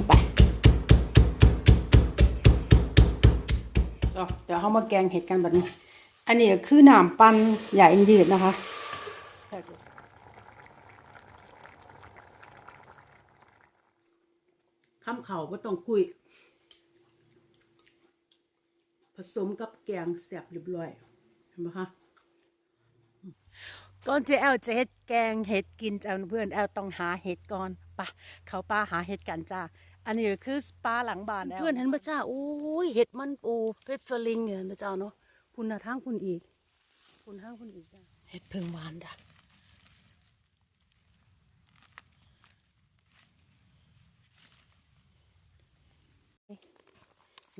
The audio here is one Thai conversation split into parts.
งไปจ้ะเดี๋ยวเขามาแกงเห็ดกันแบบนี้ อันนี้ก็คือน้ำปั้นใหญ่อินยืดนะคะข้ามเขาก็ต้องคุย ผสมกับแกงแซ่บเรียบร้อย เห็นไหมคะก่อนที่แอลจะเฮ็ดแกงเห็ดกินจ้าเพื่อนแอลต้องหาเห็ดก่อนปะเขาป้าหาเห็ดกันจ้า อันนี้ก็คือปลาหลังบ้านแอลเพื่อนเห็นปะจ้าโอ้ยเห็ดมันปูเฟสเฟลิงเนี่ยนะจ้าเนาะพุ่นหน้าทางพุ่นอีกพุ่นทางพุ่นอีกจ้าเห็ดเพิงหวานจ้า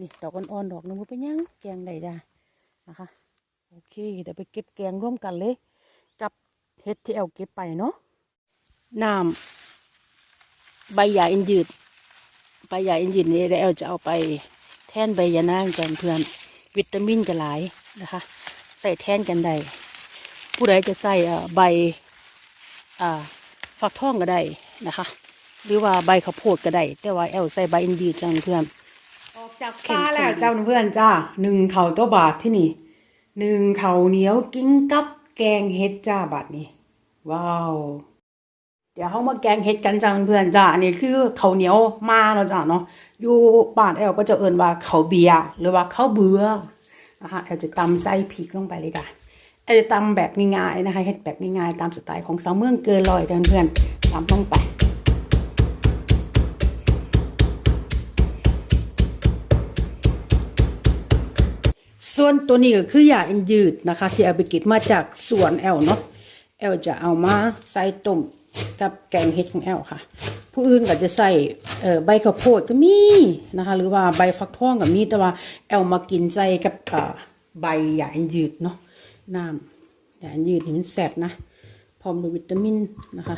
นี่ดอกอ่อนๆดอกนึงมันเป็นหยังแกงได้จ้ะนะคะโอเคเดี๋ยวไปเก็บแกงร่วมกันเลย กับเห็ดที่เอาเก็บไปเนาะน้ำใบหญ้าอินยืด ใบหญ้าอินยืดนี่เดี๋ยวแอลจะเอาไปแท่นใบยานางกันเพื่อน วิตามินก็หลายนะคะ ใส่แท่นกันได้ผู้ใดจะใส่ใบอ่าฟักทองก็ได้นะคะ หรือว่าใบข้าวโพดก็ได้แต่ว่าแอลใส่ใบอินยืดจังเพื่อนออกจากป้าแล้วเจ้าเพื่อนจ้าหนึ่งเข่าตัวบาทที่นี่หนึ่งเข่าเหนียวกิ้งกับแกงเห็ดจ้าบาทนี้ ว้าว ดี๋ยวเขามาแกงเห็ดกันจ้าเพื่อนจ้าอันนี้คือเขาเหนียวมาแล้วจ้าเนาะอยู่บ้านแอลก็จะเอิ่นว่าเขาเบียหรือว่าเขาเบื่อนะคะแอลจะตำไส้พริกลงไปเลยจ้ะแอลจะตำแบบง่ายๆนะคะเห็ดแบบง่ายๆตามสไตล์ของสาวเมืองเกินลอยจ้าเพื่อนตำลงไปส่วนตัวนี้ก็คือยาอันยืดนะคะ ที่เอาไปเก็บมาจากสวนแอลเนาะแอลจะเอามาใส่ต้ม กับแกงเห็ดของแอลค่ะ ผู้อื่นก็จะใส่ใบข้าวโพดก็มีนะคะ หรือว่าใบฟักทองก็มีแต่ว่าแอลมากินใส่กับใบหยาอันยืดเนาะน้ำหยาอันยืดนี่มันแซ่บนะพร้อมด้วยวิตามินนะคะ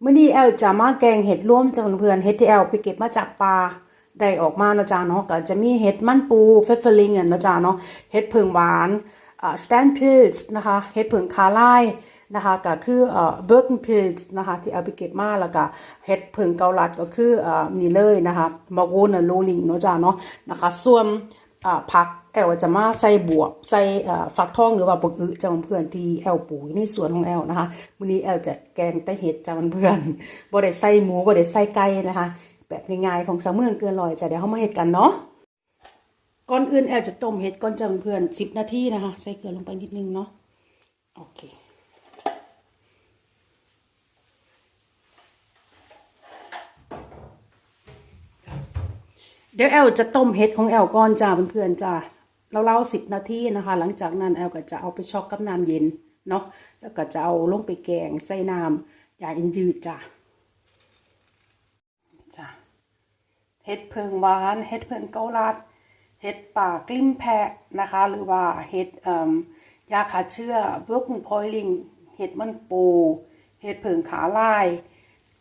เมื่อนี้แอลจะมาแกงเห็ดร่วมจ้าเพื่อนเห็ดที่แอลไปเก็บมาจากป่าได้ออกมาเนาะจ้าเนาะก็จะมีเห็ดมันปูเฟฟเฟลิงอะเนาะจ้าเนาะเห็ดเผิงหวานอ่าสแตนพิลส์นะคะเห็ดเผิงคาไล นะคะก็คือเอ่อเบิร์กพิลส์นะคะที่เอาไปเก็บมาแล้วก็เห็ดเผิงเกาลัดก็คือเอ่อนี่เลยนะคะมอกโวนาโลลิงเนาะจ้าเนาะนะคะส่วนอ่าผักแอลจะมาใส่บวบใส่ฟักทองหรือว่าปกอึจ้าเพื่อนที่แอลปลูกในสวนของแอลนะคะมื้อนี้แอลจะแกงแต่เห็ดจ้าเพื่อนบ่ได้ใส่หมูบ่ได้ใส่ไก่นะคะ แบบง่ายๆของสาวเมืองเกินลอยจะเดี๋ยวเขามาเห็ดกันเนาะก่อนอื่นแอลจะต้มเห็ดก่อนจะเพื่อนสิบนาทีนะคะ ใส่เกลือลงไปนิดนึงเนาะโอเค เดี๋ยวแอลจะต้มเห็ดของแอลก่อนจ้าเพื่อนๆจ้าเราเล่าสิบนาทีนะคะ หลังจากนั้นแอลก็จะเอาไปช็อกกับน้ำเย็นเนาะแล้วก็จะเอาลงไปแกงใส่น้ำยาอินยืดจ้าจ้าเห็ดเพิงหวานเห็ดเพิงเกาลัดเห็ดป่ากลิ้มแพะนะคะ หรือว่าเห็ดยาขาเชื้อบล็อกพอยลิงเห็ดมันปู เห็ดเพิงขาลาย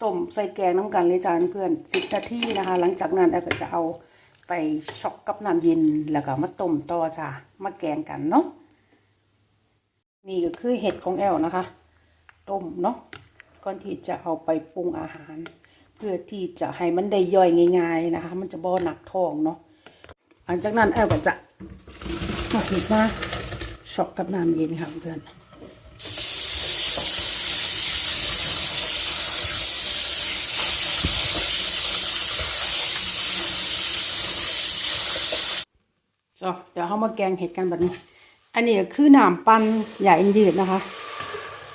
ต้มใส่แกงน้ำกันเลยจ้าเพื่อนสิบนาทีนะคะ หลังจากนั้นเราก็จะเอาไปช็อกกับน้ำเย็นแล้วก็มาต้มต่อจ้ามาแกงกันเนาะนี่ก็คือเห็ดของแอลนะคะต้มเนาะก่อนที่จะเอาไปปรุงอาหาร เพื่อที่จะให้มันได้ย่อยง่าย ๆนะคะ มันจะบ่หนักท้องเนาะหลังจากนั้นแอลก็จะมาผิดมาช็อกกับน้ำเย็นค่ะเพื่อน เดี๋ยวเขามาแกงเห็ดกันแบบนี้ อันนี้ก็คือหน้ำปั้นใหญ่ยืดนะคะ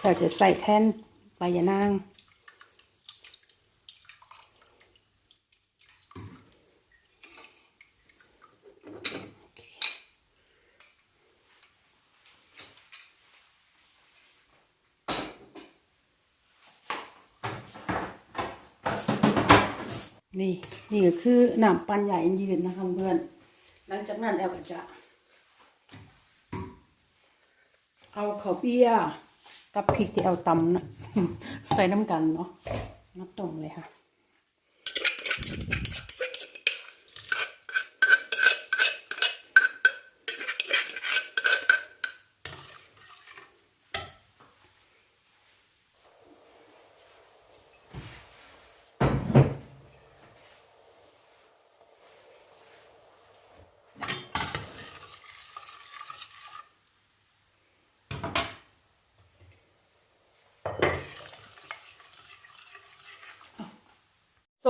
เราจะใส่แท่นใบยะนางนี่นี่ก็คือหน้ำปั้นใหญ่ยืนนะคะเพื่อน หลังจากนั้นแอลก็จะ เอาข้าวเปียกกับพริกที่เอาตำนะใส่น้ำกันเนาะมาต้มเลยค่ะ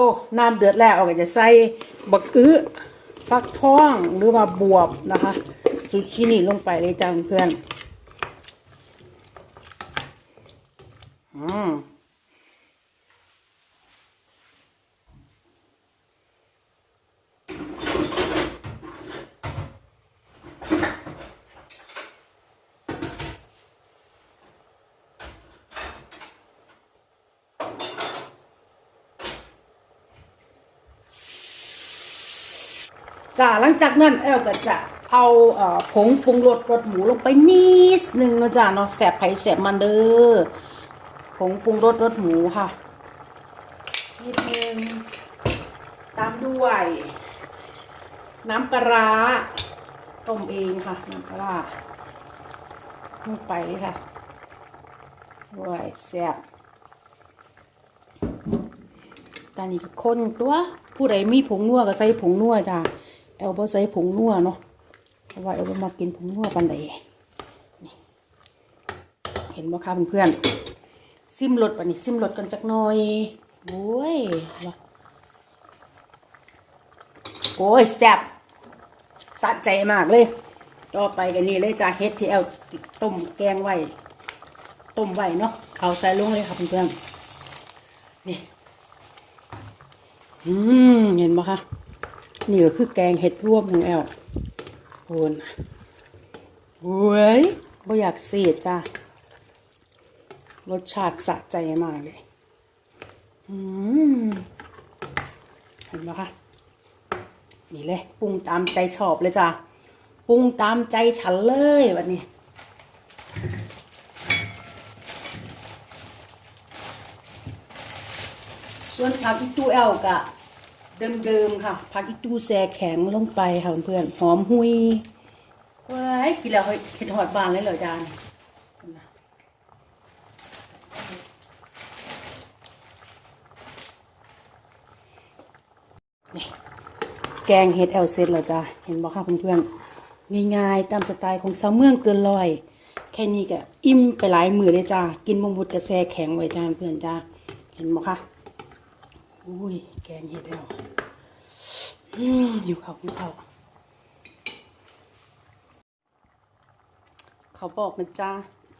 โตน้ำเดือดแล้วเอาก็จะใส่บักอื้อฟักทองหรือว่าบวบนะคะซูชินี่ลงไปเลยจ้าเพื่อนอืม จ้าหลังจากนั้นแอลก็จะเอาผงปรุงรสรสหมูลงไปนิดนึงนะจ้าเนาะแสบไผ่แสบมันเด้อผงปรุงรสรสหมูค่ะนิดนึงตามด้วย น้ำปลาต้มเองค่ะ น้ำปลาลงไปเลยค่ะด้วยแซ่บตอนนี้ก็คนตัวผู้ใดมีผงนัวก็ใส่ผงนัวจ้า แอลบ่ใส่ผงนัวเนาะเพราะว่าแอลบ่มากินผงนัวปันใดนี่เห็นบ่คะเพื่อนๆซิมรสปะนี่ซิมรสกันจักหน่อยโอ้ยโอ้ยแซ่บสะใจมากเลย ต่อไปกันนี่เลยจ้าเฮ็ดที่แอลต้มแกงไว้ต้มไว้เนาะเอาใส่ลงเลยค่ะเพื่อนๆนี่อืมเห็นไหมคะ นี่ก็คือแกงเห็ดร่วมของแอลโอนเว้ยบ่อยากเสียจ้ารสชาติสะใจมากเลยอืมเห็นไหมคะนี่เลยปรุงตามใจชอบเลยจ้าปรุงตามใจฉันเลยวันนี้ส่วนผักอีตูแอลกะ เดิมๆค่ะผักอีตูแซ่แข็งลงไปค่ะเพื่อนหอมหุยว้ยกินแล้วเห็ดหอดบานเลยเหรอจานนี่แกงเห็ดแอลเซนเหรอจ้าเห็นบอกค่ะเพื่อนๆง่ายๆตามสไตล์ของสาวเมืองเกินร้อย แค่นี้ก็อิ่มไปหลายมือเลยจ้ากินมงบุดกระแซแข็งไว้จ้าเพื่อนจ้าเห็นบอกค่ะ อุ้ย แกงเห็ดแล้วอยู่เขาอยู่เขาเขาบอกนะจ้า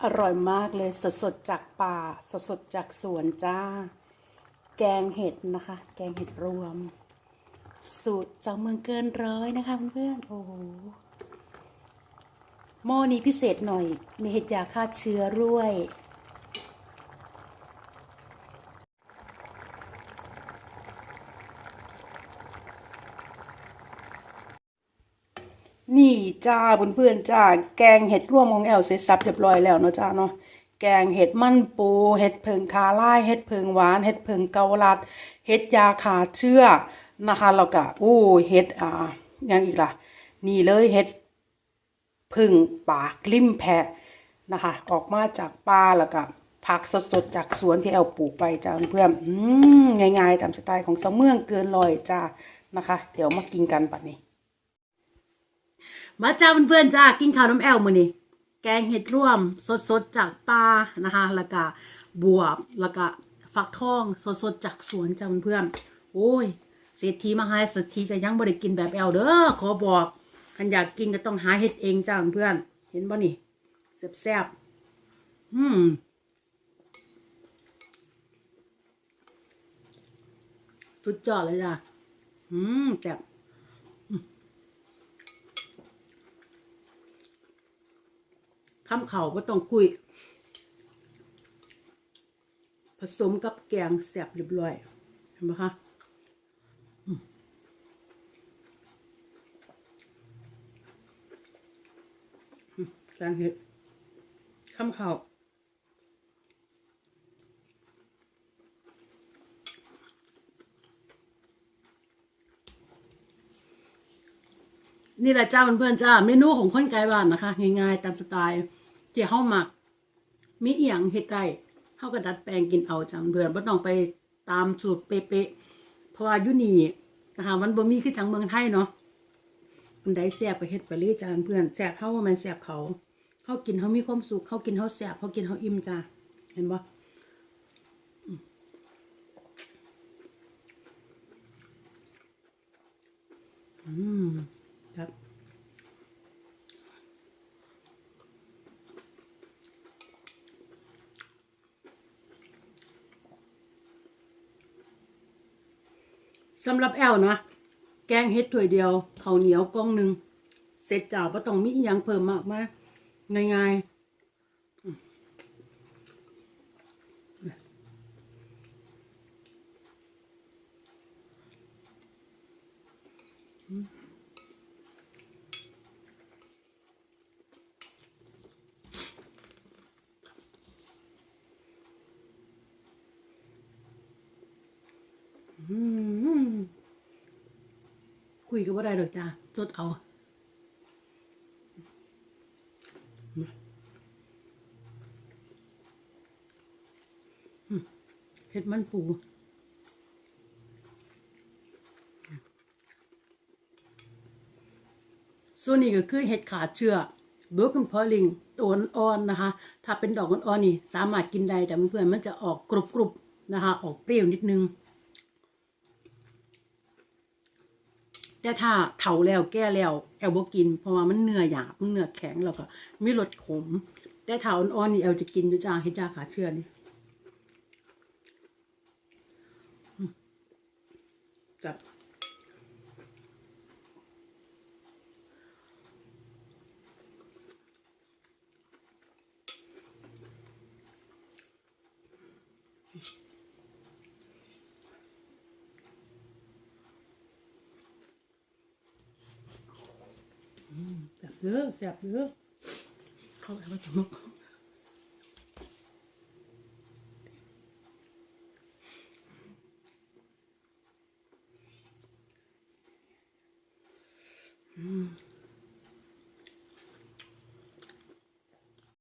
อร่อยมากเลยสดสดๆจากป่าสดสดๆจากสวนจ้า แกงเห็ดนะคะ แกงเห็ดรวม สูตรจากเมืองเกินร้อยนะคะเพื่อนๆโอ้โหหม้อนี้พิเศษหน่อย มีเห็ดยาฆ่าเชื้อด้วย นี่ จ้าเพื่อนๆจ้า แกงเห็ดร่วมของแอลเสร็จสับเรียบร้อยแล้วเนาะจ้าเนาะแกงเห็ดมันปูเห็ดเพิงคาล่ายเห็ดเพิงหวานเห็ดเพิงเกาลัด เห็ดยาขาเชื้อนะคะแล้วก็อู้เห็ดอ่ายังอีกล่ะ นี่เลยเห็ดเพึ่งปากริมแพะนะคะ ออกมาจากป่าแล้วก็ผักสดๆจากสวนที่แอลปลูกไปจ้าเพื่อนๆอืมง่ายๆตามสไตล์ของสาวเมืองเกินลอยจ้านะคะ เดี๋ยวมากินกันปัดนี้ มาจ้าเพื่อนๆจ้ากินข้าวน้ำแอลมือนี่แกงเห็ดร่วมสดๆจากป่านะคะแล้วก็บวบแล้วก็ฟักทองสดๆจากสวนจ้าเพื่อนๆโอ้ยเศรษฐีมาให้เศรษฐีก็ยังบ่ได้กินแบบแอลเด้อขอบอกคันอยากกินก็ต้องหาเห็ดเองจ้าเพื่อนเห็นบ่นี่แซ่บๆอืมสุดยอดเลยจ้าอืมแซ่บ ข้ามเข่าก็ต้องคุย ผสมกับแกงแสบเรียบร้อย เห็นไหมคะแกงเห็ดข้ามเข่านี่แหละจ้าเพื่อนๆจ้าเมนูของคนไกลบ้านนะคะ ง่ายๆตามสไตล์ ที่เฮามักมีเอียงเฮ็ดได้เฮาก็ดัดแปลงกินเอาจ้าเพื่อนบ่ต้องไปตามสูตรเป๊ะๆเพราะว่าอยู่นี่นะคะมันบ่มีคือจังเมืองไทยเนาะมันได้แซ่บก็เฮ็ดไปเลยจ้าเพื่อนแซ่บเฮาว่ามันแซ่บเขาเฮากินเฮามีความสุขเฮากินเฮาแซ่บเฮากินเฮาอิ่มจ้าเห็นบ่อืม อืมครับ สำหรับแอลนะ แกงเฮ็ดถ้วยเดียวข้าวเหนียวกล้องหนึ่งเสร็จจ้าวก็ต้องมีอหยังเพิ่มมากมายง่ายๆอืมคุ ยก็บ่ได้ดอกจ้าจดเอาเห็ดมันปูส่วนนี้ก็คือเห็ดขาเชื่อเบิร์กพอลิงตัวอ่อนนะคะ ถ้าเป็นดอกอ่อนๆนี่ สามารถกินได้แต่เพื่อนๆมันจะออกกรุบๆนะคะ ออกเปรี้ยวนิดนึง แต่ถ้าเถาแล้วแก้แล้วแอลบกิน เพราะว่ามันเนื้อหยาบมันเนื้อแข็งแล้วก็มีรสขม แต่ถ้าอ่อนๆนี่แอลจะกินอยู่จ้าเห็ดจ้าขาเชื่อนี่กับ เด้อแซ่บเด้อเข้าแล้วมาสมก